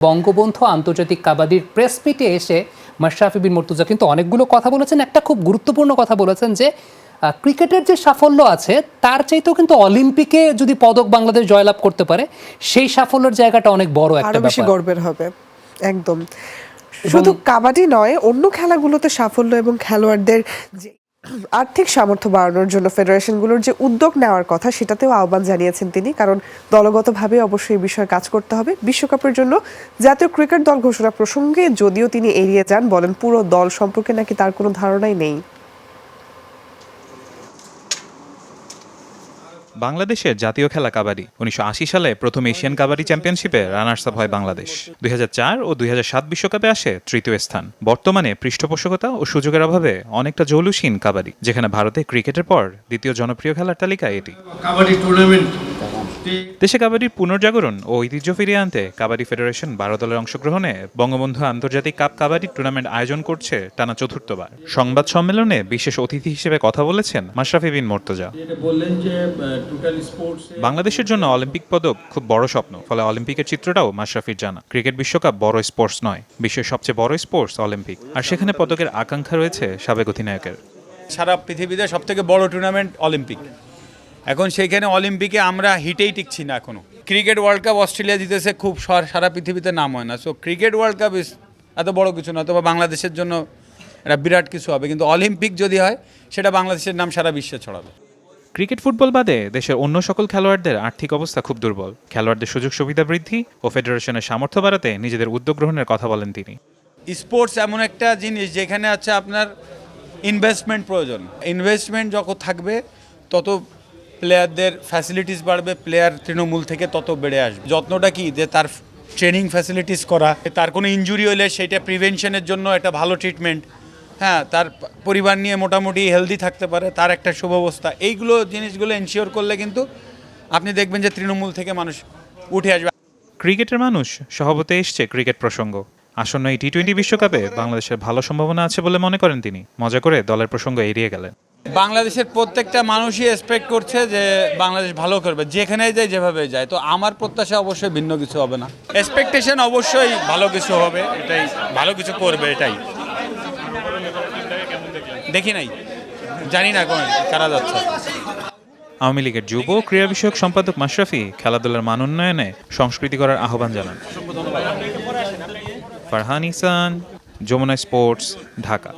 বঙ্গবন্ধু আন্তর্জাতিক কাবাডির প্রেস মিটে এসে মাশরাফি বিন মর্তুজা কিন্তু অনেকগুলো কথা বলেছেন। একটা খুব গুরুত্বপূর্ণ কথা বলেছেন যে ক্রিকেটের যে সাফল্য আছে তার চাইতেও কিন্তু অলিম্পিকে যদি পদক বাংলাদেশ জয়লাভ করতে পারে সেই সাফল্যের জায়গাটা অনেক বড় একটা বেশি গর্বের হবে। একদম। শুধু কাবাডি নয় অন্য খেলাগুলোতে সাফল্য এবং খেলোয়াড়দের যে আর্থিক সামর্থ্য বাড়ানোর জন্য ফেডারেশনগুলোর যে উদ্যোগ নেওয়ার কথা, সেটাতেও আহ্বান জানিয়েছেন তিনি। কারণ দলগতভাবে অবশ্যই এই বিষয়ে কাজ করতে হবে। বিশ্বকাপের জন্য জাতীয় ক্রিকেট দল ঘোষণা প্রসঙ্গে যদিও তিনি এড়িয়ে যান বলেন, পুরো দল সম্পর্কে নাকি তার কোনো ধারণাই নেই। বাংলাদেশের জাতীয় খেলা কাবাডি। উনিশশো আশি সালে প্রথম এশিয়ান কাবাডি চ্যাম্পিয়নশিপে রানার্স আপ হয় বাংলাদেশ। দুই হাজার চার ও দুই বিশ্বকাপে আসে তৃতীয় স্থান। বর্তমানে পৃষ্ঠপোষকতা ও সুযোগের অভাবে অনেকটা জৌলুসীন কাবাডি, যেখানে ভারতে ক্রিকেটের পর দ্বিতীয় জনপ্রিয় খেলার তালিকায় এটি। কাবাডি টুর্নামেন্ট দেশে কাবাডির পুনর্জাগরণ ও ঐতিহ্য ফিরিয়ে আনতে কাবাডি ফেডারেশন বারো দলের অংশগ্রহণে বঙ্গবন্ধু আন্তর্জাতিক কাপ কাবাডি টুর্নামেন্ট আয়োজন করছে টানা চতুর্থবার। সংবাদ সম্মেলনে বিশেষ অতিথি হিসেবে কথা বলেছেন মাশরাফি বিন মোর্তজা। যেটা বললেন যে টোটাল স্পোর্টস বাংলাদেশের জন্য অলিম্পিক পদক খুব বড় স্বপ্ন ফলে অলিম্পিকের চিত্রটাও মাশরাফির জানা। ক্রিকেট বিশ্বকাপ বড় স্পোর্টস নয় বিশ্বের সবচেয়ে বড় স্পোর্টস অলিম্পিক। আর সেখানে পদকের আকাঙ্ক্ষা রয়েছে সাবেক অধিনায়কের। সারা পৃথিবীতে সব থেকে বড় টুর্নামেন্ট অলিম্পিক। এখন সেইখানে অলিম্পিকে আমরা হিটেই টিকছি না এখনও ক্রিকেট ওয়ার্ল্ড কাপ অস্ট্রেলিয়া জিতেছে খুব সারা পৃথিবীতে নাম হয় না। So cricket world cup is এত বড় কিছু না তবে বাংলাদেশের জন্য এটা বিরাট কিছু হবে। কিন্তু অলিম্পিক যদি হয় সেটা বাংলাদেশের নাম সারা বিশ্বে ছড়াবে। ক্রিকেট ফুটবল বাদে দেশের অন্য সকল খেলোয়াড়দের আর্থিক অবস্থা খুব দুর্বল। খেলোয়াড়দের সুযোগ সুবিধা বৃদ্ধি ও ফেডারেশনের সামর্থ্য বাড়াতে নিজেদের উদ্যোগ গ্রহণের কথা বলেন তিনি। স্পোর্টস এমন একটা জিনিস যেখানে আছে আপনার ইনভেস্টমেন্ট প্রয়োজন। ইনভেস্টমেন্ট যত থাকবে তত প্লেয়ারদের ফ্যাসিলিটিস বাড়বে প্লেয়ার তৃণমূল থেকে তত বেড়ে আসবে। যত্নটা কি? যে তার ট্রেনিং ফ্যাসিলিটিস করা তার কোনো ইনজুরি হলে সেটা প্রিভেনশনের জন্য একটা ভালো ট্রিটমেন্ট হ্যাঁ তার পরিবার নিয়ে মোটামুটি হেলদি থাকতে পারে, তার একটা সুব্যবস্থা এইগুলো জিনিসগুলো এনশিওর করলে কিন্তু আপনি দেখবেন যে তৃণমূল থেকে মানুষ উঠে আসবে। ক্রিকেটের মানুষ সহবতে এসছে ক্রিকেট প্রসঙ্গ। আসন্ন এই টি টোয়েন্টি বিশ্বকাপে বাংলাদেশের ভালো সম্ভাবনা আছে বলে মনে করেন তিনি। মজা করে দলের প্রসঙ্গ এড়িয়ে গেলেন। বাংলাদেশের প্রত্যেকটা মানুষই এক্সপেক্ট করছে যে বাংলাদেশ ভালো করবে যেখানে যায় যেভাবে যায়। তো আমার প্রত্যাশা অবশ্যই ভিন্ন কিছু হবে না। এক্সপেকটেশন অবশ্যই ভালো কিছু হবে এটাই ভালো কিছু করবে এটাই। দেখি নাই? জানি না কোন কারা যাচ্ছে। আওয়ামী লীগের যুব ও ক্রীড়া বিষয়ক সম্পাদক মাশরাফি খেলাধুলার মান উন্নয়নে সংস্কৃতি করার আহ্বান জানান। ফারহান ইসান যমুনা স্পোর্টস ঢাকা।